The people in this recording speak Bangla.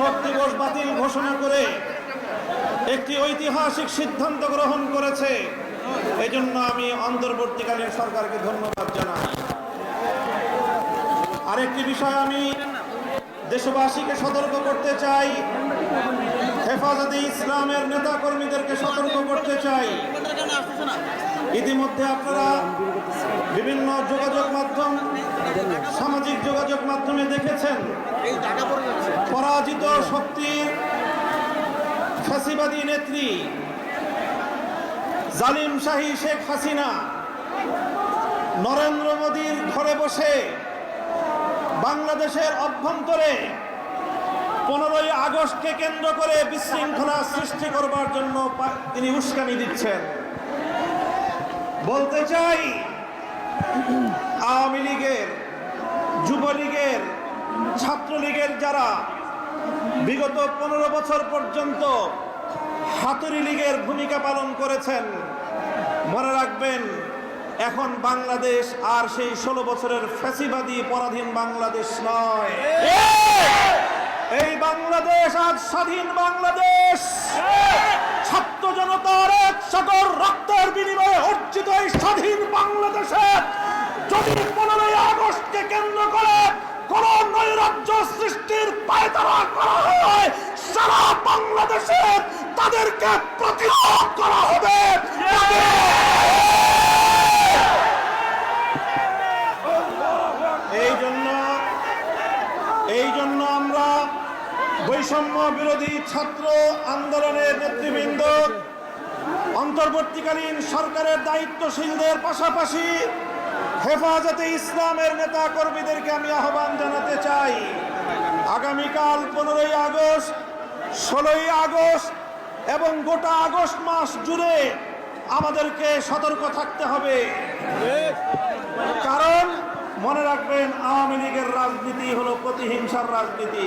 শোক দিবস বাতিল ঘোষণা করে একটি ঐতিহাসিক সিদ্ধান্ত গ্রহণ করেছে। এই জন্য আমি অন্তর্বর্তীকালীন সরকারকে ধন্যবাদ জানাই। আরেকটি বিষয় আমি দেশবাসীকে সতর্ক করতে চাই, হেফাজতে ইসলামের নেতা কর্মীদেরকে সতর্ক করতে চাই। ইতিমধ্যে আপনারা বিভিন্ন যোগাযোগ মাধ্যম, সামাজিক যোগাযোগ মাধ্যমে দেখেছেন শক্তির ফ্যাসিবাদী নেত্রী জালিম শাহী শেখ হাসিনা নরেন্দ্র মোদীর ঘরে বসে বাংলাদেশের অভ্যন্তরে পনেরোই আগস্টকে কেন্দ্র করে বিশৃঙ্খলা সৃষ্টি করবার জন্য তিনি উস্কানি দিচ্ছেন। বলতে চাই, আওয়ামী লীগের, যুবলীগের, ছাত্রলীগের যারা বিগত পনেরো বছর পর্যন্ত হাতুরি লীগের ভূমিকা পালন করেছেন। মনে রাখবেন, এখন বাংলাদেশ আর সেই ষোলো বছরের ফ্যাসিবাদী পরাধীন বাংলাদেশ নয়। এই বাংলাদেশ আজ স্বাধীন বাংলাদেশ। ছাত্র জনতার এক সাগর রক্তের বিনিময়ে অর্জিত এই স্বাধীন বাংলাদেশে যদি পনেরোই আগস্টকে কেন্দ্র করে কোন নৈরাজ্য সৃষ্টির পায়তারা করা হয়, সারা বাংলাদেশে তাদেরকে প্রতিরোধ করা হবে। এই জন্য এই জন্য আমরা বৈষম্য বিরোধী ছাত্র আন্দোলনের নেতৃবৃন্দ, অন্তর্বর্তীকালীন সরকারের দায়িত্বশীলদের পাশাপাশি হেফাজতে ইসলামের নেতা কর্মীদেরকে আমি আহ্বান জানাতে চাই। আগামীকাল পনেরোই আগস্ট, ষোলোই আগস্ট এবং গোটা আগস্ট মাস জুড়ে আমাদেরকে সতর্ক থাকতে হবে। কারণ মনে রাখবেন, আওয়ামী লীগের রাজনীতি হলো প্রতিহিংসার রাজনীতি।